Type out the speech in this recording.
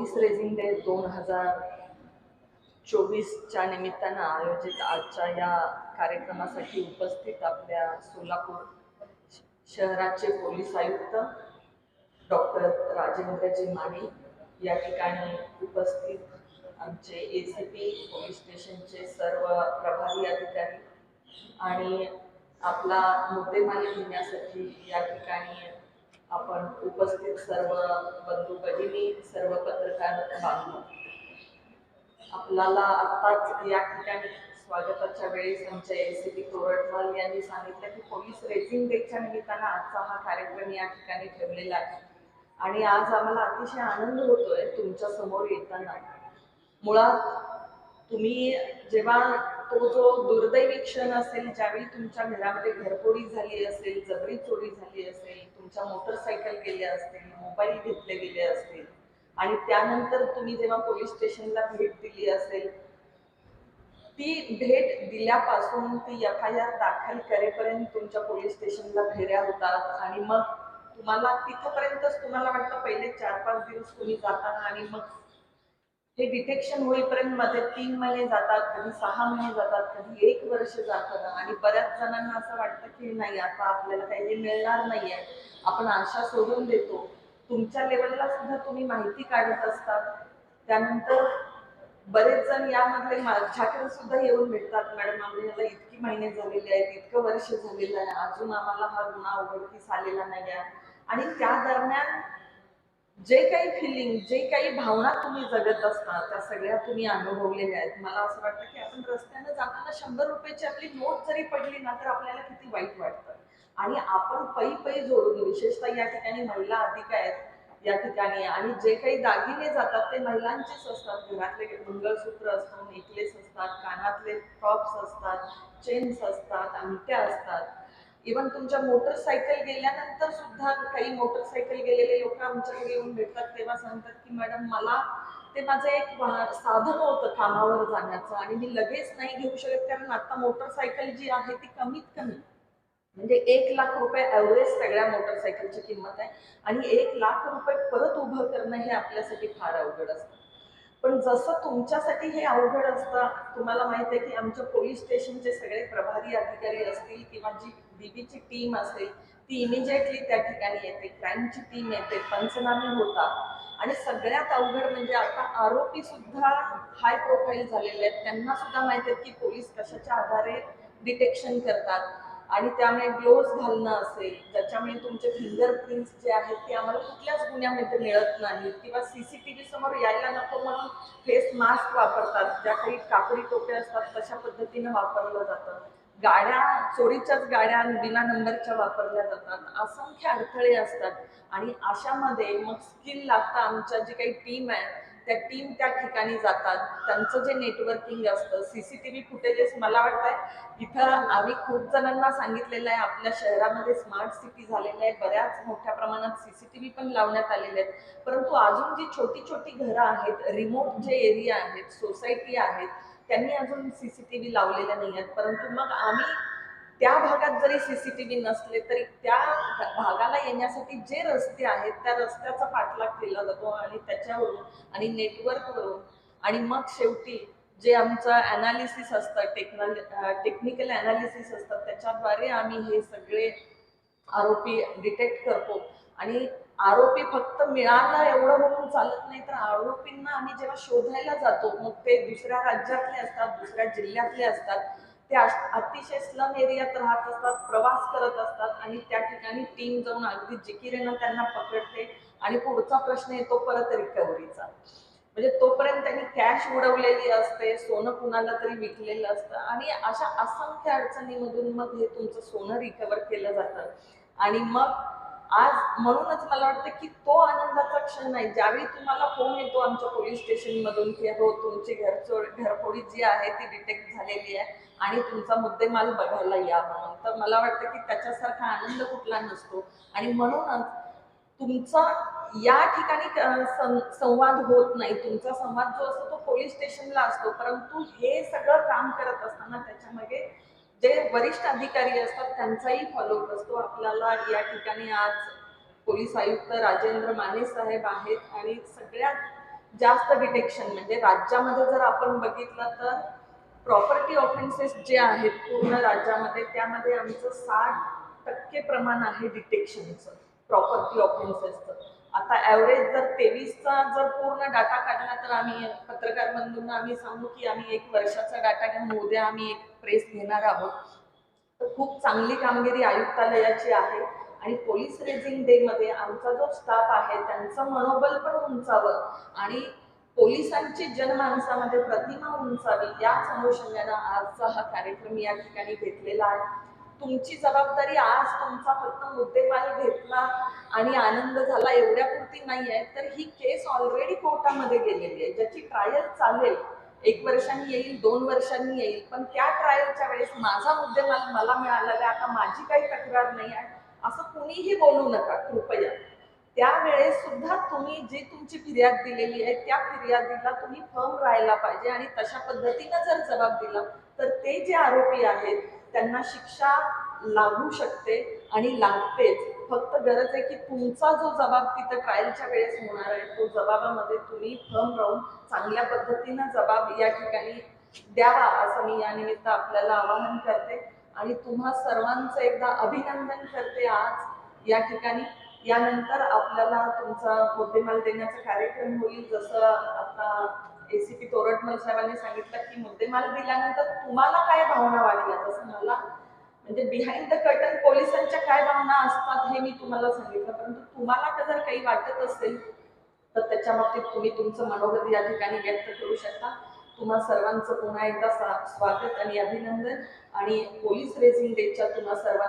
Police raising day दोन हजार चोवीसच्या निमित्तानं आयोजित आजच्या या कार्यक्रमासाठी उपस्थित आपल्या सोलापूर शहराचे पोलीस आयुक्त डॉक्टर राजेंद्रजी माने या ठिकाणी उपस्थित आमचे ए सी पी पोलीस स्टेशनचे सर्व प्रभारी अधिकारी आणि आपला मुद्देमाल घेण्यासाठी या ठिकाणी उपस्थित सर्व बंधू भगिनी सर्व पत्रकार बांधव. आपल्याला आत्ताच या ठिकाणी स्वागताच्या वेळेस आमच्या एस सी पी तोरटवाल यांनी सांगितलं की पोलीस रेझिंग डेच्या निमित्तानं आजचा हा कार्यक्रम या ठिकाणी ठेवलेला आहे. आणि आज आम्हाला अतिशय आनंद होतोय तुमच्यासमोर येताना. मुळात तुम्ही जेव्हा तो जो दुर्दैवी क्षण असेल ज्यावेळी तुमच्या घरामध्ये घरफोडी झाली असेल जबरी चोरी झाली असेल तुमच्या मोटरसायकल गेल्या असतील मोबाईल घेतले गेले असतील आणि त्यानंतर तुम्ही जेव्हा पोलीस स्टेशनला भेट दिली असेल ती भेट दिल्यापासून ती एफ आय आर दाखल करेपर्यंत तुमच्या पोलीस स्टेशनला फेऱ्या होतात आणि मग तुम्हाला तिथपर्यंतच तुम्हाला वाटतं पहिले चार पाच दिवस तुम्ही जाताना आणि मग हे डिटेक्शन होईपर्यंत मध्ये तीन महिने जातात कधी सहा महिने जातात कधी एक वर्ष जातं आणि बऱ्याच जणांना असं वाटतं की नाही आता आपल्याला काही हे मिळणार नाहीये. आपण आशा सोडून देतो. तुमच्या लेवलला सुद्धा तुम्ही माहिती काढत असतात. त्यानंतर बरेच जण यामधले माझ्याकडे सुद्धा येऊन भेटतात मॅडम आम्हाला इतकी महिने झालेले आहेत इतकं वर्ष झालेलं आहे. अजून आम्हाला हा गुन्हा उघडकीस आलेला नाही आहे आणि त्या दरम्यान जे काही फिलिंग जे काही भावना तुम्ही जगत असता त्या सगळ्या तुम्ही अनुभवलेल्या आहेत. मला असं वाटतं की आपण रस्त्यानं जाताना शंभर रुपयाची आपली नोट जरी पडली ना तर आपल्याला किती वाईट वाटतं. आणि आपण पै पै जोडून विशेषतः या ठिकाणी महिला अधिक आहेत या ठिकाणी. आणि जे काही दागिने जातात ते महिलांचेच असतात. घरातले मंगळसूत्र असतात नेकलेस असतात कानातले टॉप्स असतात चेन्स असतात अंगठ्या असतात. इवन तुमच्या मोटरसायकल गेल्यानंतर सुद्धा काही मोटरसायकल गेलेले लोक आमच्याकडे येऊन भेटतात तेव्हा सांगतात की मॅडम मला ते माझं एक साधन होतं कामावर जाण्याचं आणि मी लगेच नाही घेऊ शकत कारण आता मोटरसायकल जी आहे ती कमीत कमी म्हणजे एक लाख रुपये ॲव्हरेज सगळ्या मोटरसायकलची किंमत आहे आणि एक लाख रुपये परत उभं करणं हे आपल्यासाठी फार अवघड असतं. पण जसं तुमच्यासाठी हे अवघड असतं तुम्हाला माहिती आहे की आमच्या पोलीस स्टेशनचे सगळे प्रभारी अधिकारी असतील किंवा जी बीबीची टीम असेल ती इमिजिएटली त्या ठिकाणी येते क्राईमची टीम येते पंचनामे होतात. आणि सगळ्यात अवघड म्हणजे आता आरोपी सुद्धा हाय प्रोफाईल झालेले आहेत. त्यांना सुद्धा माहीत आहे की पोलीस कशाच्या आधारे डिटेक्शन करतात. आणि त्यामुळे ग्लोव्ज घालणं असेल ज्याच्यामुळे तुमचे फिंगरप्रिंट्स जे आहेत ते आम्हाला कुठल्याच गुन्ह्यामध्ये मिळत नाहीत. किंवा सीसीटीव्ही समोर यायला नको फेस मास्क वापरतात ज्या काही कापडी टोप्या असतात तशा पद्धतीनं वापरलं जातं. गाड्या चोरीच्याच गाड्या बिना नंबरच्या वापरल्या जातात. असंख्य अडथळे असतात. आणि अशामध्ये मग स्किल लागतं. आमच्या जी काही टीम आहे त्या टीम त्या ठिकाणी जातात. त्यांचं जे नेटवर्किंग असतं C C T V footages मला वाटतंय इथं आम्ही खूप जणांना सांगितलेलं आहे. आपल्या शहरामध्ये स्मार्ट सिटी झालेलं आहे बऱ्याच मोठ्या प्रमाणात सी सी टी व्ही पण लावण्यात आलेले आहेत. परंतु अजून जी छोटी छोटी घरं आहेत रिमोट जे एरिया आहेत सोसायटी आहेत त्यांनी अजून सी सी टी व्ही लावलेल्या नाही आहेत. परंतु मग आम्ही त्या भागात जरी सी सी टी व्ही नसले तरी त्या भागाला येण्यासाठी जे रस्ते आहेत त्या रस्त्याचा पाठलाग केला जातो आणि त्याच्यावरून आणि नेटवर्कवरून आणि मग शेवटी जे आमचं अनालिसिस असतं टेक्नॉल टेक्निकल अनालिसिस असतं त्याच्याद्वारे आम्ही हे सगळे आरोपी डिटेक्ट करतो. आणि आरोपी फक्त मिळाला एवढं म्हणून चालत नाही तर आरोपींना आम्ही जेव्हा शोधायला जातो मग ते दुसऱ्या राज्यातले असतात दुसऱ्या जिल्ह्यातले असतात ते अतिशय स्लम एरियात राहत असतात प्रवास करत असतात आणि त्या ठिकाणी टीम जाऊन अगदी जिकिरेनं त्यांना पकडते आणि पुढचा प्रश्न येतो परत रिकव्हरीचा म्हणजे तोपर्यंत त्यांनी कॅश उडवलेली असते सोनं कुणाला तरी विकलेलं असतं आणि अशा असंख्य अडचणीमधून मग हे तुमचं सोनं रिकवर केलं जातं. आणि मग आज म्हणूनच मला वाटतं की तो आनंदाचा क्षण आहे ज्यावेळी तुम्हाला फोन येतो आमच्या पोलीस स्टेशनमधून की हो तुमची घरचोर घरफोडी जी आहे ती डिटेक्ट झालेली आहे आणि तुमचा मुद्देमाल बघायला या म्हणून. तर मला वाटतं की त्याच्यासारखा आनंद कुठला नसतो. आणि म्हणूनच तुमचा या ठिकाणी संवाद होत नाही. तुमचा संवाद जो असतो तो पोलीस स्टेशनला असतो. परंतु हे सगळं काम करत असताना त्याच्यामध्ये जे वरिष्ठ अधिकारी असतात त्यांचाही फॉलोअप असतो. आपल्याला या ठिकाणी आज पोलीस आयुक्त राजेंद्र माने साहेब आहेत आणि सगळ्यात जास्त डिटेक्शन म्हणजे राज्यामध्ये जर आपण बघितलं तर प्रॉपर्टी ऑफेन्सेस जे आहेत पूर्ण राज्यामध्ये त्यामध्ये आमचं साठ टक्के प्रमाण आहे डिटेक्शनचं प्रॉपर्टी ऑफेन्सेसचं आता ॲव्हरेज जर तेवीसचा जर पूर्ण डाटा काढला तर आम्ही पत्रकार बंधूंना आम्ही सांगू की आम्ही एक वर्षाचा डाटा घेऊन उद्या आम्ही एक प्रेस घेणार आहोत. तर खूप चांगली कामगिरी आयुक्तालयाची आहे. आणि पोलीस रेझिंग डे मध्ये आमचा जो स्टाफ आहे त्यांचं मनोबल पण उंचावं. आणि पोलिसांची जनमानसामध्ये प्रतिमा उंचावी याच अनुषंगानं आजचा हा कार्यक्रम या ठिकाणी घेतलेला आहे. तुमची जबाबदारी आज तुमचा फक्त मुद्देमाल घेतला आणि आनंद झाला एवढ्यापुरती नाही आहे तर ही केस ऑलरेडी कोर्टामध्ये गेलेली आहे. ज्याची ट्रायल चालेल एक वर्षांनी येईल दोन वर्षांनी येईल पण त्या ट्रायलच्या वेळेस माझा मुद्देमाल मला मिळाला आहे आता माझी काही तक्रार नाही आहे असं कुणीही बोलू नका कृपया. त्यावेळेस सुद्धा तुम्ही जी तुमची फिर्याद दिलेली आहे त्या फिर्यादीला तुम्ही फर्म राहायला पाहिजे आणि तशा पद्धतीनं जर जबाब दिला तर ते जे आरोपी आहेत त्यांना शिक्षा लागू शकते आणि लागतेच. फक्त गरज आहे की तुमचा जो जबाब तिथं ट्रायलच्या वेळेस होणार आहे तो जबाबामध्ये तुम्ही फर्म राहून चांगल्या पद्धतीनं जबाब या ठिकाणी द्यावा असं मी या निमित्त आपल्याला आवाहन करते. आणि तुम्हा सर्वांचं एकदा अभिनंदन करते आज या ठिकाणी. यानंतर आपल्याला तुमचा मुद्देमाल देण्याचा कार्यक्रम होईल. जसं आता एसीपी तोरटमल साहेबांनी सांगितलं की मुद्देमाल दिल्यानंतर तुम्हाला काय भावना वाटल्या? तसं मला म्हणजे बिहाइंड द कर्टन पोलिसांच्या काय भावना असतात हे मी तुम्हाला सांगितलं. परंतु तुम्हाला जर काही वाटत असेल तर त्याच्या बाबतीत तुम्ही तुमचं मनोगत या ठिकाणी व्यक्त करू शकता. तुम्हा सर्वांचं पुन्हा एकदा स्वागत आणि अभिनंदन. आणि पोलीस रेझिंग डेच्या तुम्हा सर्वांना